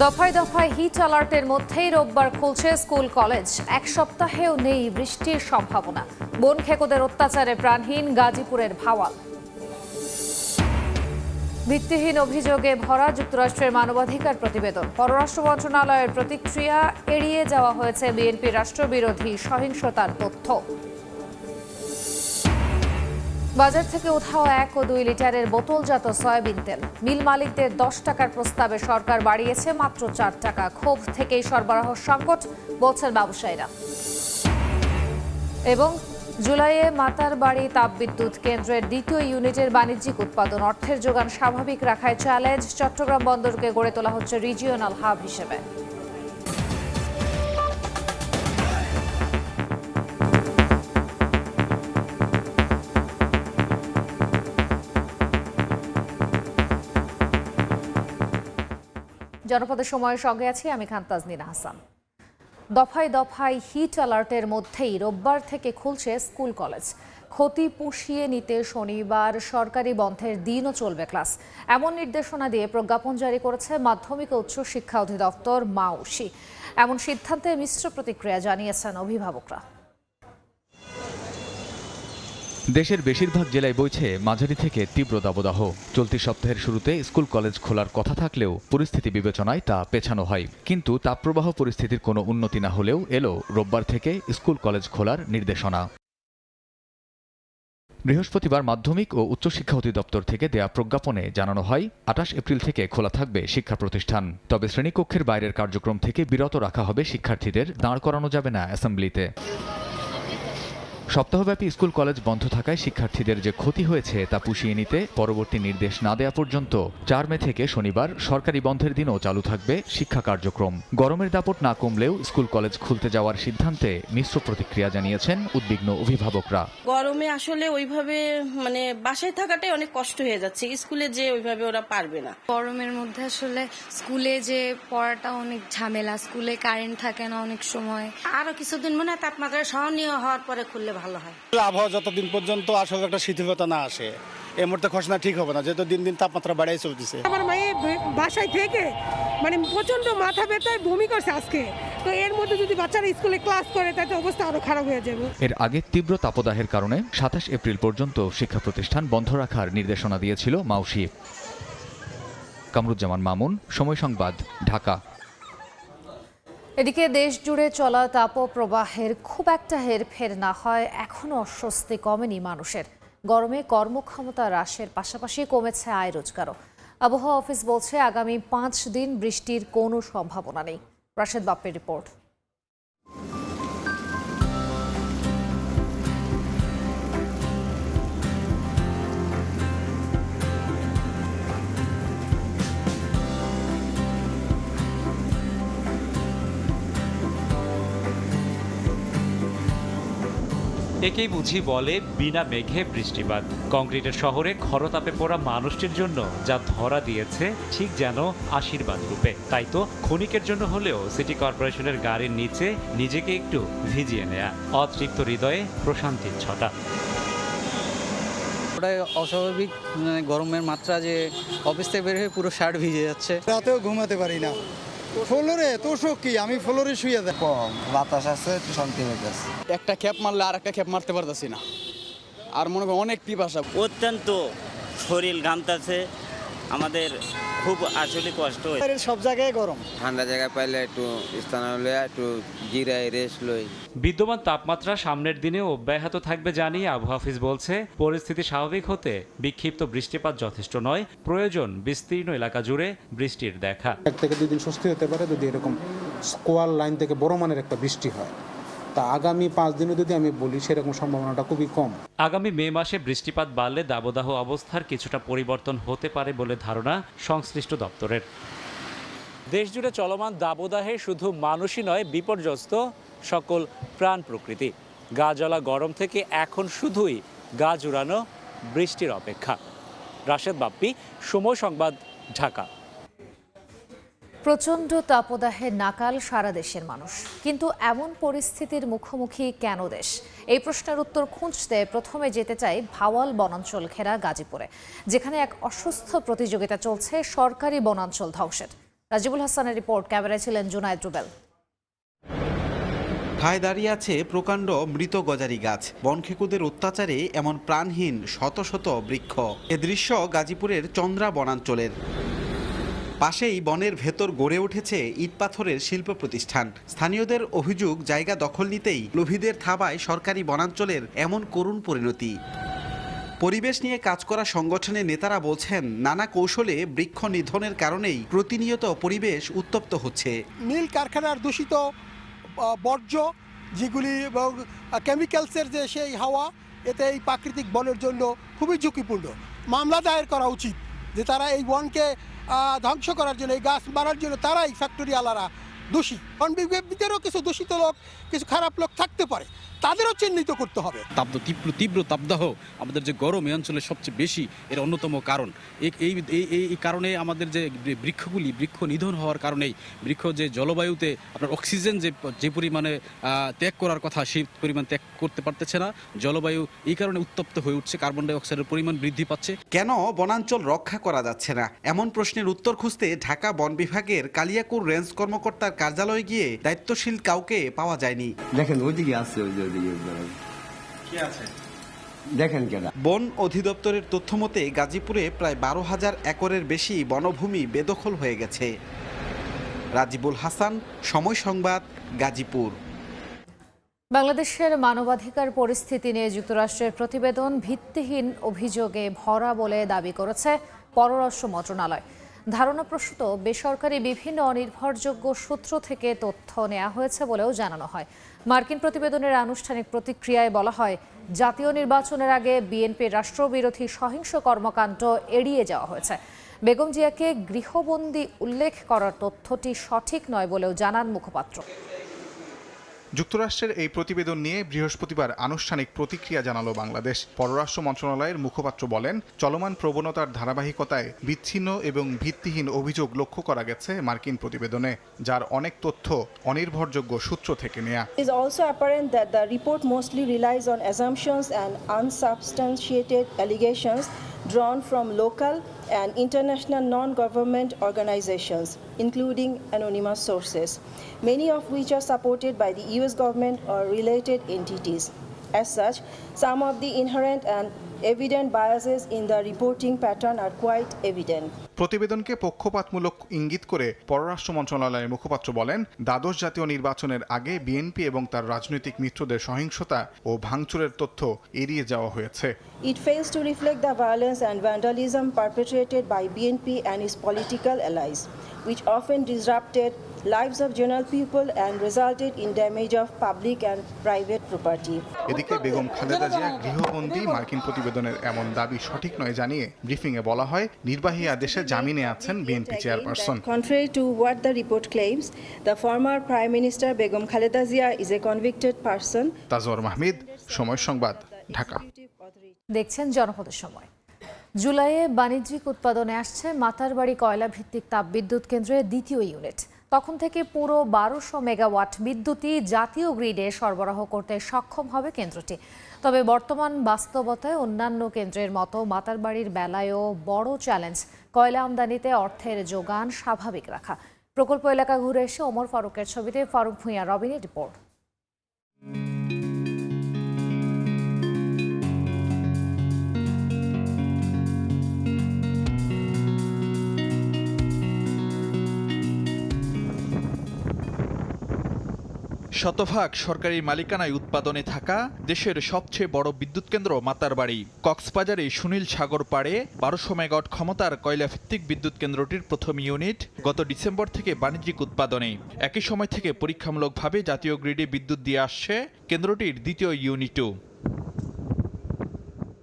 দফায় দফায় হিট অ্যালার্টের মধ্যেই রোববার খুলছে স্কুল, কলেজ। এক সপ্তাহেও নেই বৃষ্টির সম্ভাবনা। বন খেকোদের অত্যাচারে প্রাণহীন গাজীপুরের ভাওয়াল। ভিত্তিহীন অভিযোগে ভরা যুক্তরাষ্ট্রের মানবাধিকার প্রতিবেদন। পররাষ্ট্র মন্ত্রণালয়ের প্রতিক্রিয়া এড়িয়ে যাওয়া হয়েছে বিএনপি রাষ্ট্রবিরোধী সহিংসতার তথ্য। বাজার থেকে উঠাও এক ও দুই লিটারের বোতলজাত সয়াবিন তেল। মিল মালিকদের দশ টাকার প্রস্তাবে সরকার বাড়িয়েছে মাত্র চার টাকা। ক্ষোভ থেকেই সরবরাহ সংকট, বলছেন ব্যবসায়ীরা এবং জুলাইয়ে মাতার বাড়ি তাপবিদ্যুৎ কেন্দ্রের দ্বিতীয় ইউনিটের বাণিজ্যিক উৎপাদন, অর্থের যোগান স্বাভাবিক রাখায় চ্যালেঞ্জ চট্টগ্রাম বন্দরকে গড়ে তোলা হচ্ছে রিজিওনাল হাব হিসেবে। জনপদের সময়ের সঙ্গে আছি, আমি খান তাজনিনা হাসান দফায় দফায় হিট অ্যালার্টের মধ্যেই রোববার থেকে খুলছে স্কুল কলেজ। ক্ষতি পুষিয়ে নিতে শনিবার সরকারি বন্ধের দিনও চলবে ক্লাস। এমন নির্দেশনা দিয়ে প্রজ্ঞাপন জারি করেছে মাধ্যমিক ও উচ্চ শিক্ষা অধিদপ্তর মাউসি। এমন সিদ্ধান্তে মিশ্র প্রতিক্রিয়া জানিয়েছেন অভিভাবকরা। দেশের বেশিরভাগ জেলায় বইছে মাঝারি থেকে তীব্র দাবদাহ। চলতি সপ্তাহের শুরুতে স্কুল কলেজ খোলার কথা থাকলেও পরিস্থিতি বিবেচনায় তা পেছানো হয়। কিন্তু তাপপ্রবাহ পরিস্থিতির কোনো উন্নতি না হলেও এলো রোববার থেকে স্কুল কলেজ খোলার নির্দেশনা। বৃহস্পতিবার মাধ্যমিক ও উচ্চশিক্ষা অধিদপ্তর থেকে দেয়া প্রজ্ঞাপনে জানানো হয়, আঠাশ এপ্রিল থেকে খোলা থাকবে শিক্ষা প্রতিষ্ঠান। তবে শ্রেণীকক্ষের বাইরের কার্যক্রম থেকে বিরত রাখা হবে শিক্ষার্থীদের, দাঁড় করানো যাবে না অ্যাসেম্বলিতে। সপ্তাহব্যাপী স্কুল কলেজ বন্ধ থাকায় শিক্ষার্থীদের যে ক্ষতি হয়েছে তা পুষিয়ে নিতে পরবর্তী নির্দেশ না দেওয়া পর্যন্ত চার মে থেকে শনিবার সরকারি বন্ধের দিনও চালু থাকবে শিক্ষা কার্যক্রম। গরমের দাপট না কমলেও স্কুল কলেজ খুলতে যাওয়ার সিদ্ধান্তে মিশ্র প্রতিক্রিয়া জানিয়েছেন উদ্বিগ্ন অভিভাবকরা। গরমে আসলে ওইভাবে মানে বাসায় থাকাটাই অনেক কষ্ট হয়ে যাচ্ছে। স্কুলে যে ওইভাবে ওরা পারবে না। গরমের মধ্যে আসলে স্কুলে যে পড়াটা অনেক ঝামেলা স্কুলে কারেন্ট থাকে না অনেক সময়। আরও কিছুদিন মনে হয় তাপমাত্রা সহনীয় হওয়ার পরে খুললে ভালো হয়। আবহাওয়া যতদিন পর্যন্ত আসলে একটা শিথিলতা না আসে এই মুহূর্তে ঘোষণা ঠিক হবে না যেহেতু দিন দিন তাপমাত্রা বাড়াই চলতেছে। আমার মায়ে বে- বাসায় থেকে মানে প্রচণ্ড মাথা ব্যথায় বমি করছে আজকে। তো এর মধ্যে যদি বাচ্চারা স্কুলে ক্লাস করে তাতে অবস্থা আরও খারাপ হয়ে যাবে। এর আগে তীব্র তাপদাহের কারণে সাতাশ এপ্রিল পর্যন্ত শিক্ষা প্রতিষ্ঠান বন্ধ রাখার নির্দেশনা দিয়েছিল মাউসি। কামরুজ্জামান মামুন সময় সংবাদ ঢাকা। এদিকে দেশ জুড়ে চলা তাপপ্রবাহের খুব একটা হেরফের না হয় এখনও অস্বস্তি কমেনি মানুষের। গরমে কর্মক্ষমতা হ্রাসের পাশাপাশি কমেছে আয় রোজগারও। আবহাওয়া অফিস বলছে, আগামী পাঁচ দিন বৃষ্টির কোনো সম্ভাবনা নেই। রাশেদ বাপ্পের রিপোর্ট। একেই বুঝি বলে বিনা মেঘে বৃষ্টিপাত। কংক্রিটের শহরে খরতাপে পড়া মানুষটির জন্য যা ধরা দিয়েছে ঠিক যেন আশীর্বাদ রূপে। তাই তো ক্ষণিকের জন্য হলেও সিটি কর্পোরেশনের গাড়ির নিচে নিজেকে একটু ভিজিয়ে নেয়া। অতৃপ্ত হৃদয়ে প্রশান্তির ছটা। ওটাই অস্বাভাবিক মানে গরমের মাত্রা যে অফিস থেকে বের হয়ে পুরো শার্ট ভিজে যাচ্ছে। রাতেও ঘুমাতে পারি না। ফ্লোরে তোষক কি? আমি ফ্লোরে শুয়ে যাই। কম বাতাস আছে একটু শান্তি পাইতেছে একটা খ্যাপ মারলে আর একটা খ্যাপ মারতে পারতেছি না। আর মনে করি অনেক পিপাসা। অত্যন্ত শরীর ঘামতাছে আমাদের খুব আসলে কষ্ট হয়। সব জায়গায় গরম। ঠান্ডা জায়গায় পাইলে একটু স্থান হলে একটু জিরাই রেস্ট লই। বিদ্যমান তাপমাত্রা সামনের দিনেও অব্যাহত থাকবে জানিয়ে আবহাওয়া অফিস বলছে পরিস্থিতি স্বাভাবিক হতে বিক্ষিপ্ত বৃষ্টিপাত যথেষ্ট নয় প্রয়োজন বিস্তীর্ণ এলাকা জুড়ে বৃষ্টির দেখা। এক থেকে দুই দিন স্বস্তি হতে পারে যদি এরকম স্কোয়ার লাইন থেকে বড় মানের একটা বৃষ্টি হয়। তা আগামী পাঁচ দিনে যদি আমি বলি, সেরকম সম্ভাবনাটা খুবই কম। আগামী মে মাসে বৃষ্টিপাত বাড়লে দাবদাহ অবস্থার কিছুটা পরিবর্তন হতে পারে বলে ধারণা সংশ্লিষ্ট দপ্তরের। দেশজুড়ে চলমান দাবদাহে শুধু মানুষই নয়, বিপর্যস্ত সকল প্রাণ প্রকৃতি। গা গরম থেকে এখন শুধুই গা জুড়ানো বৃষ্টির অপেক্ষা। রাশেদ বাপ্পি, সময় সংবাদ, ঢাকা। প্রচণ্ড তাপদাহে নাকাল সারা দেশের মানুষ। কিন্তু এমন পরিস্থিতির মুখোমুখি কেন দেশ? এই প্রশ্নের উত্তর খুঁজতে প্রথমে যেতে চাই ভাওয়াল বনাঞ্চল ঘেরা গাজীপুরে, যেখানে এক অসুস্থ প্রতিযোগিতা চলছে সরকারি বনাঞ্চল ধ্বংসের। রাজিবুল হাসানের রিপোর্ট, ক্যামেরায় ছিলেন জুনায়দ রুবেল। ঠায় দাঁড়িয়ে আছে প্রকাণ্ড মৃত গজারি গাছ। বনখেকুদের অত্যাচারে এমন প্রাণহীন শত শত বৃক্ষ। এ দৃশ্য গাজীপুরের চন্দ্রা বনাঞ্চলের। পাশেই বনের ভেতর গড়ে উঠেছে ইটপাথরের শিল্প প্রতিষ্ঠান। স্থানীয়দের অভিযোগ, জায়গা দখল নিতেই লোভীদের থাবায় সরকারি বনাঞ্চলের এমন করুণ পরিণতি। পরিবেশ নিয়ে কাজ করা সংগঠনের নেতারা বলছেন, নানা কৌশলে বৃক্ষ নিধনের কারণেই প্রতিনিয়ত পরিবেশ উত্তপ্ত হচ্ছে। নীল কারখানার দূষিত বর্জ্য যেগুলি এবং কেমিক্যালসের যে সেই হাওয়া, এতে এই প্রাকৃতিক বনের জন্য খুবই ঝুঁকিপূর্ণ। মামলা দায়ের করা উচিত যে তারা এই বনকে ধ্বংস করার জন্য, এই গাছ মারার জন্য তারাই ফ্যাক্টরি দোষী। কারণ বিজেপিদেরও কিছু দূষিত লোক, কিছু খারাপ লোক থাকতে পারে। তাদেরও চিহ্নিত করতে হবে। তাপ্ত তীব্র তীব্র তাপদাহ আমাদের যে গরম এই অঞ্চলে সবচেয়ে বেশি এর অন্যতম কারণ। এই এই কারণে আমাদের যে বৃক্ষগুলি বৃক্ষ নিধন হওয়ার কারণেই বৃক্ষ যে জলবায়ুতে আপনার অক্সিজেন যে যে পরিমাণে ত্যাগ করার কথা সেই পরিমাণ ত্যাগ করতে পারতেছে না। জলবায়ু এই কারণে উত্তপ্ত হয়ে উঠছে কার্বন ডাই অক্সাইডের পরিমাণ বৃদ্ধি পাচ্ছে। কেন বনাঞ্চল রক্ষা করা যাচ্ছে না? এমন প্রশ্নের উত্তর খুঁজতে ঢাকা বন বিভাগের কালিয়াকুর রেঞ্জ কর্মকর্তার কার্যালয়ে গিয়ে দায়িত্বশীল কাউকে পাওয়া যায়নি। দেখেন ওইদিকে আসছে ওই দেখেন কেন বন অধিদপ্তরের তথ্য মতে গাজীপুরে প্রায় বারো হাজার একরের বেশি বনভূমি বেদখল হয়ে গেছে। রাজিবুল হাসান সময় সংবাদ গাজীপুর। বাংলাদেশের মানবাধিকার পরিস্থিতি নিয়ে যুক্তরাষ্ট্রের প্রতিবেদন ভিত্তিহীন অভিযোগে ভরা বলে দাবি করেছে পররাষ্ট্র মন্ত্রণালয়। ধারণাপ্রসূত বেসরকারি বিভিন্ন অনির্ভরযোগ্য সূত্র থেকে তথ্য নেওয়া হয়েছে বলেও জানানো হয়। মার্কিন প্রতিবেদনের আনুষ্ঠানিক প্রতিক্রিয়ায় বলা হয়, জাতীয় নির্বাচনের আগে বিএনপির রাষ্ট্রবিরোধী সহিংস কর্মকাণ্ড এড়িয়ে যাওয়া হয়েছে। বেগম জিয়াকে গৃহবন্দী উল্লেখ করার তথ্যটি সঠিক নয় বলেও জানান মুখপাত্র। যুক্তরাষ্ট্রের এই প্রতিবেদন নিয়ে বৃহস্পতিবার আনুষ্ঠানিক প্রতিক্রিয়া জানালো বাংলাদেশ। পররাষ্ট্র মন্ত্রণালয়ের মুখপাত্র বলেন, চলমান প্রবণতার ধারাবাহিকতায় বিচ্ছিন্ন এবং ভিত্তিহীন অভিযোগ লক্ষ্য করা গেছে মার্কিন প্রতিবেদনে, যার অনেক তথ্য অনির্ভরযোগ্য সূত্র থেকে নেয়া। Also apparent that the report mostly relies on assumptions and unsubstantiated allegations drawn from local and international non-government organizations, including anonymous sources, many of which are supported by the US government or related entities. As such, some of the inherent and evident biases in the reporting pattern are quite evident. প্রতিবেদনকে পক্ষপাতমূলক ইঙ্গিত করে পররাষ্ট্র মন্ত্রণালয়ের মুখপাত্র বলেন দ্বাদশ জাতীয় নির্বাচনের আগে বিএনপি এবং তার রাজনৈতিক মিত্রদের সহিংসতা ও ভাঙচুরের তথ্য এড়িয়ে যাওয়া হয়েছে It fails to reflect the violence and vandalism perpetrated by BNP and its political allies, which often disrupted lives of general people and resulted in damage of public and private property. এদিকে বেগম খালেদা জিয়া গৃহবন্দী মার্কিন প্রতিবেদনের এমন দাবি সঠিক নয় জানিয়ে ব্রিফিংয়ে বলা হয় নির্বাহী আদেশে জামিনে আছেন BNP chairperson Contrary to what the report claims, the former Prime Minister Begum Khaleda Zia is a convicted person. Tajwar Mahmid Somoy সংবাদ ঢাকা দেখছেন জনপদের সময় জুলাইয়ে বাণিজ্যিক উৎপাদনে আসছে মাতারবাড়ি কয়লা ভিত্তিক তাপবিদ্যুৎ কেন্দ্রের দ্বিতীয় ইউনিট তখন থেকে পুরো বারোশো মেগাওয়াট বিদ্যুৎই জাতীয় গ্রিডে সরবরাহ করতে সক্ষম হবে কেন্দ্রটি। তবে বর্তমান বাস্তবতায় অন্যান্য কেন্দ্রের মতো মাতারবাড়ির বেলায়ও বড় চ্যালেঞ্জ, কয়লা আমদানিতে অর্থের যোগান স্বাভাবিক রাখা। প্রকল্প এলাকা ঘুরে এসে ওমর ফারুকের ছবিতে ফারুক ভূঁইয়া রবিনের রিপোর্ট। শতভাগ সরকারি মালিকানায় উৎপাদনে থাকা দেশের সবচেয়ে বড় বিদ্যুৎ কেন্দ্র মাতারবাড়ি কক্সবাজারে সুনীল সাগর পাড়ে বারোশো মেগাওয়াট ক্ষমতার কয়লাভিত্তিক বিদ্যুৎ কেন্দ্রটির প্রথম ইউনিট গত ডিসেম্বর থেকে বাণিজ্যিক উৎপাদনে। একই সময় থেকে পরীক্ষামূলকভাবে জাতীয় গ্রিডে বিদ্যুৎ দিয়ে আসছে কেন্দ্রটির দ্বিতীয় ইউনিটও।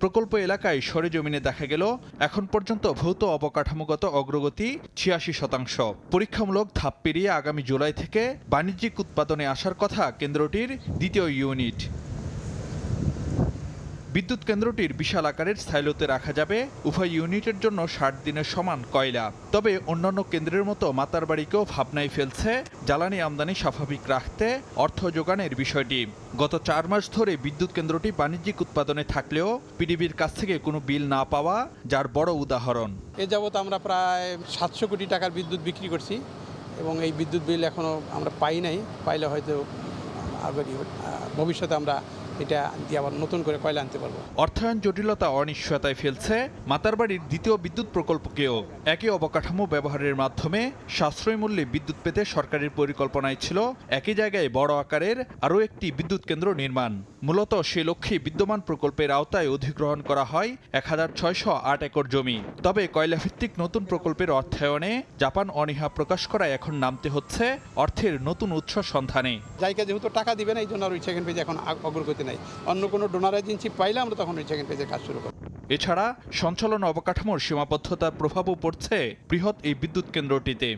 প্রকল্প এলাকায় সরেজমিনে দেখা গেল, এখন পর্যন্ত ভৌত অবকাঠামোগত অগ্রগতি ছিয়াশি শতাংশ। পরীক্ষামূলক ধাপ পেরিয়ে আগামী জুলাই থেকে বাণিজ্যিক উৎপাদনে আসার কথা কেন্দ্রটির দ্বিতীয় ইউনিট। বিদ্যুৎ কেন্দ্রটির বিশাল আকারের সাইলোতে রাখা যাবে। উভয় ইউনিটের জন্য ষাট দিনের সমান কয়লা। তবে অন্যান্য কেন্দ্রের মতো মাতারবাড়িকেও ভাবনায় ফেলছে জ্বালানি আমদানি স্বাভাবিক রাখতে অর্থ যোগানের বিষয়টি। গত চার মাস ধরে বিদ্যুৎ কেন্দ্রটি বাণিজ্যিক উৎপাদনে থাকলেও পিডিবির কাছ থেকে কোনো বিল না পাওয়া, যার বড় উদাহরণ। এ যাবৎ আমরা প্রায় সাতশো কোটি টাকার বিদ্যুৎ বিক্রি করছি এবং এই বিদ্যুৎ বিল এখনও আমরা পাই নাই। পাইলে হয়তো ভবিষ্যতে আমরা এটা দিয়ে আবার নতুন করে কয়লা আনতে পারব। অর্থায়ন জটিলতা অনিশ্চয়তায় ফেলছে মাতারবাড়ির দ্বিতীয় বিদ্যুৎ প্রকল্পকেও। একই অবকাঠামো ব্যবহারের মাধ্যমে সাশ্রয় মূল্যে বিদ্যুৎ পেতে সরকারের পরিকল্পনায় ছিল একই জায়গায় বড় আকারের আরও একটি বিদ্যুৎ কেন্দ্র নির্মাণ। মূলত সে লক্ষ্যে বিদ্যমান প্রকল্পের আওতায় অধিগ্রহণ করা হয় এক হাজার ছয়শো আট একর জমি। তবে কয়লাভিত্তিক নতুন প্রকল্পের অর্থায়নে জাপান অনীহা প্রকাশ করায় এখন নামতে হচ্ছে অর্থের নতুন উৎস সন্ধানে। জায়গা যেহেতু টাকা দিবে না এই জন্য আর ওই সেকেন্ড পেজে এখন অগ্রগতি নাই। অন্য কোনো ডোনার এজেন্সি পাইলে আমরা তখন ওই সেকেন্ড কাজ শুরু করব। এছাড়া সঞ্চালন অবকাঠামোর সীমাবদ্ধতার প্রভাবও পড়ছে বৃহৎ এই বিদ্যুৎ কেন্দ্রটিতে।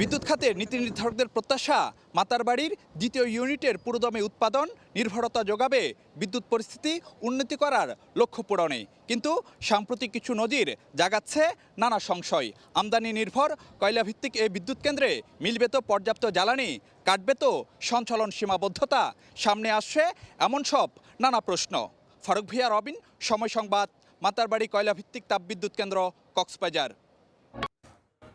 বিদ্যুৎ খাতের নীতি নির্ধারকদের প্রত্যাশা মাতারবাড়ির দ্বিতীয় ইউনিটের পুরোদমে উৎপাদন নির্ভরতা যোগাবে, বিদ্যুৎ পরিস্থিতি উন্নতি করার লক্ষ্য পূরণে। কিন্তু সাম্প্রতিক কিছু নজির জাগাচ্ছে নানা সংশয়। আমদানি নির্ভর, কয়লাভিত্তিক এই বিদ্যুৎ কেন্দ্রে মিলবে তো পর্যাপ্ত জ্বালানি, কাটবে তো সঞ্চালন সীমাবদ্ধতা। সামনে আসছে এমন সব নানা প্রশ্ন। ফারুক ভিয়া, রবিন, সময় সংবাদ মাতারবাড়ি কয়লাভিত্তিক তাপবিদ্যুৎ কেন্দ্র, কক্সবাজার।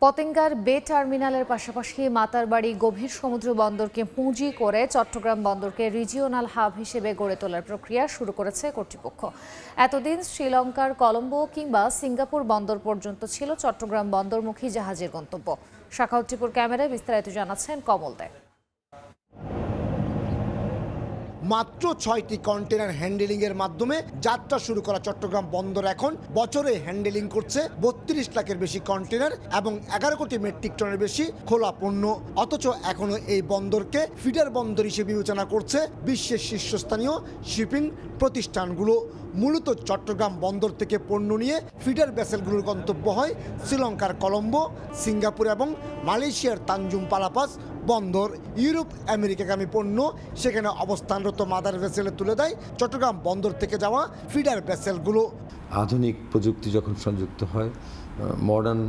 পতেঙ্গার বে টার্মিনালের পাশাপাশি মাতারবাড়ি গভীর সমুদ্র বন্দরকে পুঁজি করে চট্টগ্রাম বন্দরকে রিজিওনাল হাব হিসেবে গড়ে তোলার প্রক্রিয়া শুরু করেছে কর্তৃপক্ষ। এতদিন শ্রীলঙ্কার কলম্বো কিংবা সিঙ্গাপুর বন্দর পর্যন্ত ছিল চট্টগ্রাম বন্দরমুখী জাহাজের গন্তব্য। শাখা উত্তীপুর ক্যামেরায় বিস্তারিত জানাচ্ছেন কমল দেয় মাত্র ছয়টি কন্টেনার হ্যান্ডেলিংয়ের মাধ্যমে যাত্রা শুরু করা চট্টগ্রাম বন্দর এখন। বছরে হ্যান্ডেলিং করছে বত্রিশ লাখের বেশি কন্টেনার এবং এগারো কোটি মেট্রিক টনের বেশি খোলা পণ্য। অথচ এখনও এই বন্দরকে ফিডার বন্দর হিসেবে বিবেচনা করছে বিশ্বের শীর্ষস্থানীয় শিপিং প্রতিষ্ঠানগুলো। মূলত চট্টগ্রাম বন্দর থেকে পণ্য নিয়ে ফিডার ভেসেলগুলোর গন্তব্য হয় শ্রীলঙ্কার কলম্বো, সিঙ্গাপুর এবং মালয়েশিয়ার তানজুম পালাপাস। বন্দর, ইউরোপ, আমেরিকাগামী পণ্য, সেখানে অবস্থানরত মাদার ভেসেলে তুলে দেয় চট্টগ্রাম বন্দর থেকে যাওয়া ফিডার ভেসেলগুলো। আধুনিক প্রযুক্তি যখন সংযুক্ত হয় মডার্ন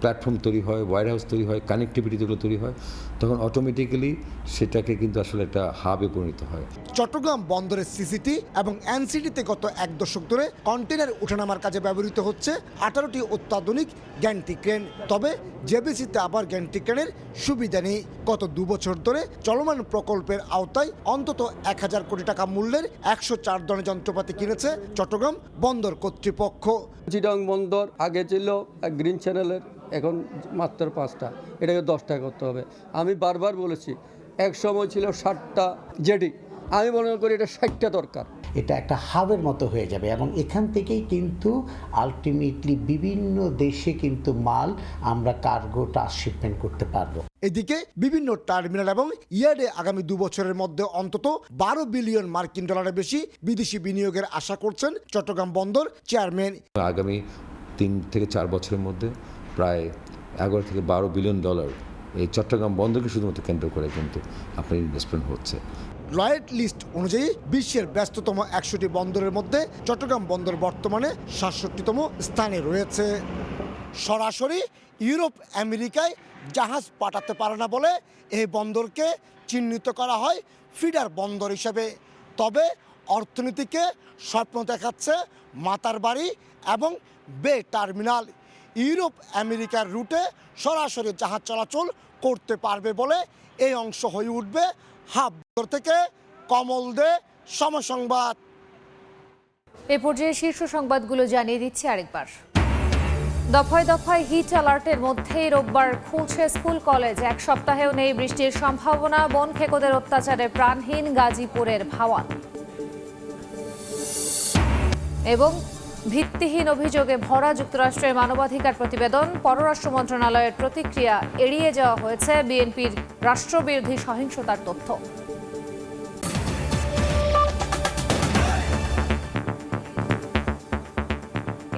প্ল্যাটফর্ম তৈরি হয় ওয়ার হাউস তৈরি হয় কানেক্টিভিটি যেগুলো তৈরি হয়, তখন অটোমেটিক্যালি সেটাকে কিন্তু আসলে একটা হাবে পরিণত হয়। চট্টগ্রাম বন্দরের সিসিটি এবং এনসিটিতে গত এক দশক ধরে কন্টেনার উঠানামার কাজে ব্যবহৃত হচ্ছে আঠারোটি অত্যাধুনিক গ্যান্টি ক্রেন। তবে জেবিসিতে আবার গ্যান্টি ক্রেনের সুবিধা নেই। গত দু বছর ধরে চলমান প্রকল্পের আওতায় অন্তত এক হাজার কোটি টাকা মূল্যের একশো চার ধরনের যন্ত্রপাতি কিনেছে চট্টগ্রাম বন্দর কর্তৃপক্ষ। চিটাং বন্দর আগে ছিল গ্রিন চ্যানেলের, এখন মাত্র পাঁচটা। এটাকে দশটা করতে হবে। আমি বারবার বলেছি, এক সময় ছিল ষাটটা জেডি। আমি মনে করি এটা ষাটটা দরকার। এটা একটা হাবের মতো হয়ে যাবে এবং এখান থেকেই কিন্তু আলটিমেটলি বিভিন্ন দেশে কিন্তু মাল আমরা কার্গো ট্রান্সশিপমেন্ট করতে পারব। এদিকে বিভিন্ন টার্মিনাল এবং ইয়ার্ডে আগামী দু বছরের মধ্যে অন্তত বারো বিলিয়ন মার্কিন ডলারের বেশি বিদেশি বিনিয়োগের আশা করছেন চট্টগ্রাম বন্দর চেয়ারম্যান। আগামী তিন থেকে চার বছরের মধ্যে প্রায় এগারো থেকে বারো বিলিয়ন ডলার এই চট্টগ্রাম বন্দরকে শুধুমাত্র কেন্দ্র করে কিন্তু আপনার ইনভেস্টমেন্ট হচ্ছে। লয়েড লিস্ট অনুযায়ী বিশ্বের ব্যস্ততম একশোটি বন্দরের মধ্যে চট্টগ্রাম বন্দর বর্তমানে সাতষট্টিতম স্থানে রয়েছে। সরাসরি ইউরোপ, আমেরিকায় জাহাজ পাঠাতে পারে না বলে এই বন্দরকে চিহ্নিত করা হয় ফিডার বন্দর হিসেবে। তবে অর্থনীতিকে স্বপ্ন দেখাচ্ছে মাতার বাড়ি এবং বে টার্মিনাল। ইউরোপ, আমেরিকার রুটে সরাসরি জাহাজ চলাচল করতে পারবে বলে এই অংশ হয়ে উঠবে হাব থেকে কমল দে, সমসংবাদ। এ পর্যায়ে শীর্ষ সংবাদগুলো জানিয়ে দিচ্ছি আরেকবার। দফায় দফায় হিট অ্যালার্টের মধ্যেই রোববার খুলছে স্কুল, কলেজ। এক সপ্তাহেও নেই বৃষ্টির সম্ভাবনা, বন খেকোদের অত্যাচারে প্রাণহীন গাজীপুরের ভাওয়াল এবং ভিত্তিহীন অভিযোগে ভরা যুক্তরাষ্ট্রের মানবাধিকার প্রতিবেদন, পররাষ্ট্র মন্ত্রণালয়ের প্রতিক্রিয়া এড়িয়ে যাওয়া হয়েছে বিএনপির রাষ্ট্রবিরোধী সহিংসতার তথ্য।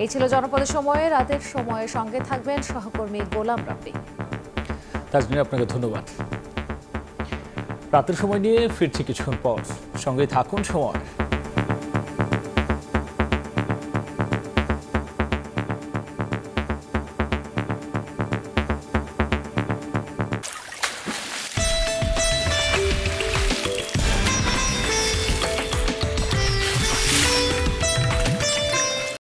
এই ছিল জনপদের সময়ে। রাতের সময়ে সঙ্গে থাকবেন সহকর্মী গোলাম রাব্বি। তাজমিন, আপনাকে ধন্যবাদ। রাতের সময় নিয়ে ফিরছি কিছুক্ষণ পর। সঙ্গে থাকুন সময়।